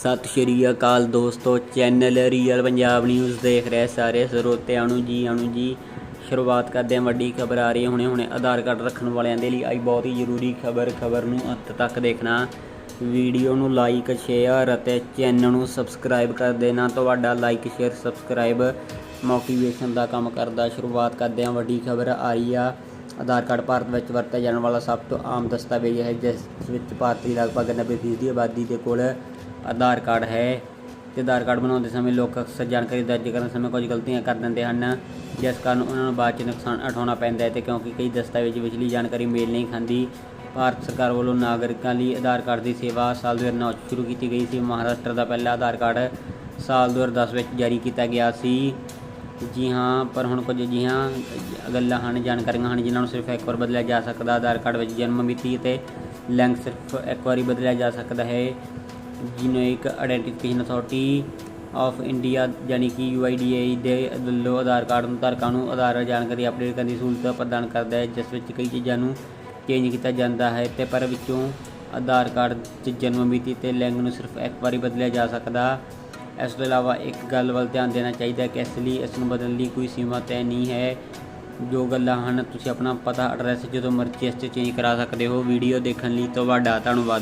ਸਤਿ ਸ਼੍ਰੀ ਅਕਾਲ ਦੋਸਤੋ, channel real Punjab news ਦੇਖ ਰਹੇ ਸਾਰੇ ਸਰੋਤਿਆਂ ਨੂੰ ਜੀ ਆਣੂ ਜੀ। ਸ਼ੁਰੂਆਤ ਕਰਦੇ ਹਾਂ, ਵੱਡੀ ਖਬਰ ਆ ਰਹੀ ਹੈ। ਹੁਣੇ ਹੁਣੇ ਆਧਾਰ ਕਾਰਡ ਰੱਖਣ ਵਾਲਿਆਂ ਦੇ ਲਈ ਆਈ ਬਹੁਤ ਹੀ ਜ਼ਰੂਰੀ ਖਬਰ ਖਬਰ ਨੂੰ ਅੰਤ ਤੱਕ ਦੇਖਣਾ। ਵੀਡੀਓ ਨੂੰ ਲਾਈਕ ਸ਼ੇਅਰ ਅਤੇ ਚੈਨਲ ਨੂੰ ਸਬਸਕ੍ਰਾਈਬ ਕਰ ਦੇਣਾ। ਤੁਹਾਡਾ ਲਾਈਕ ਸ਼ੇਅਰ ਸਬਸਕ੍ਰਾਈਬ ਮੋਟੀਵੇਸ਼ਨ ਦਾ ਕੰਮ ਕਰਦਾ। ਸ਼ੁਰੂਆਤ ਕਰਦੇ ਹਾਂ, ਵੱਡੀ ਖਬਰ ਆ ਰਹੀ ਆ। ਆਧਾਰ ਕਾਰਡ ਭਾਰਤ ਵਿੱਚ ਵਰਤਿਆ ਜਾਣ ਵਾਲਾ ਸਭ ਤੋਂ ਆਮ ਦਸਤਾਵੇਜ਼ ਹੈ, ਜਿਸ ਵਿੱਚ ਭਾਰਤ ਦੀ ਲਗਭਗ 90% ਦੀ ਆਬਾਦੀ ਦੇ ਕੋਲ ਆਧਾਰ ਕਾਰਡ ਹੈ ਤੇ ਆਧਾਰ ਕਾਰਡ ਬਣਾਉਂਦੇ ਸਮੇਂ ਲੋਕ ਅਕਸਰ ਜਾਣਕਾਰੀ ਦਰਜ ਕਰਨ ਸਮੇਂ ਕੁਝ ਗਲਤੀਆਂ ਕਰ ਦਿੰਦੇ ਹਨ, ਜਿਸ ਕਾਰਨ ਉਹਨਾਂ ਨੂੰ ਬਾਅਦ 'ਚ ਨੁਕਸਾਨ ਉਠਾਉਣਾ ਪੈਂਦਾ ਹੈ ਤੇ ਕਿਉਂਕਿ ਕਈ ਦਸਤਾਵੇਜ਼ ਵਿਚਲੀ ਜਾਣਕਾਰੀ ਮੇਲ ਨਹੀਂ ਖਾਂਦੀ। ਭਾਰਤ ਸਰਕਾਰ ਵੱਲੋਂ ਨਾਗਰਿਕਾਂ ਲਈ ਆਧਾਰ ਕਾਰਡ ਦੀ ਸੇਵਾ ਸਾਲ 2009 'ਚ ਸ਼ੁਰੂ ਕੀਤੀ ਗਈ ਸੀ। ਮਹਾਰਾਸ਼ਟਰ ਦਾ ਪਹਿਲਾ ਆਧਾਰ ਕਾਰਡ ਸਾਲ 2010 ਵਿੱਚ ਜਾਰੀ ਕੀਤਾ ਗਿਆ ਸੀ। ਜੀ ਹਾਂ, ਪਰ ਹੁਣ ਕੁਝ ਅਜਿਹੀਆਂ ਗੱਲਾਂ ਹਨ, ਜਾਣਕਾਰੀਆਂ ਹਨ, ਜਿਨ੍ਹਾਂ ਨੂੰ ਸਿਰਫ ਇੱਕ ਵਾਰ ਬਦਲਿਆ ਜਾ ਸਕਦਾ। ਆਧਾਰ ਕਾਰਡ ਵਿੱਚ ਜਨਮ ਮਿਤੀ ਅਤੇ ਲਿੰਗ ਸਿਰਫ ਇੱਕ ਵਾਰੀ ਬਦਲਿਆ ਜਾ ਸਕਦਾ ਹੈ। ਜਿਹਨੂੰ ਇੱਕ ਆਇਡੈਂਟੀਫਿਕੇਸ਼ਨ ਅਥਾਰਟੀ ਆਫ ਇੰਡੀਆ ਯਾਨੀ ਕਿ ਯੂਆਈਡੀਏਆਈ ਦੇ ਵੱਲੋਂ ਆਧਾਰ ਕਾਰਡ ਨੂੰ ਧਾਰਕਾਂ ਨੂੰ ਆਧਾਰ ਜਾਣਕਾਰੀ ਅਪਡੇਟ ਕਰਨ ਦੀ ਸਹੂਲਤ ਪ੍ਰਦਾਨ ਕਰਦਾ ਹੈ, ਜਿਸ ਵਿੱਚ ਕਈ ਚੀਜ਼ਾਂ ਨੂੰ ਚੇਂਜ ਕੀਤਾ ਜਾਂਦਾ ਹੈ ਤੇ ਪਰ ਵਿੱਚੋਂ ਆਧਾਰ ਕਾਰਡ 'ਚ ਜਨਮ ਮਿਤੀ ਤੇ ਲਿੰਗ ਨੂੰ ਸਿਰਫ ਇੱਕ ਵਾਰੀ ਬਦਲਿਆ ਜਾ ਸਕਦਾ। ਇਸ ਤੋਂ ਇਲਾਵਾ ਇੱਕ ਗੱਲ ਵੱਲ ਧਿਆਨ ਦੇਣਾ ਚਾਹੀਦਾ ਹੈ ਕਿ ਇਸ ਲਈ ਇਸ ਨੂੰ ਬਦਲਣ ਲਈ ਕੋਈ ਸੀਮਾ ਤੈਅ ਨਹੀਂ ਹੈ। ਜੋ ਗੱਲਾਂ ਹਨ, ਤੁਸੀਂ ਆਪਣਾ ਪਤਾ ਐਡਰੈਸ ਜਦੋਂ ਮਰਜ਼ੀ ਇਸ 'ਚ ਚੇਂਜ ਕਰਾ ਸਕਦੇ ਹੋ। ਵੀਡੀਓ ਦੇਖਣ ਲਈ ਤੁਹਾਡਾ ਧੰਨਵਾਦ।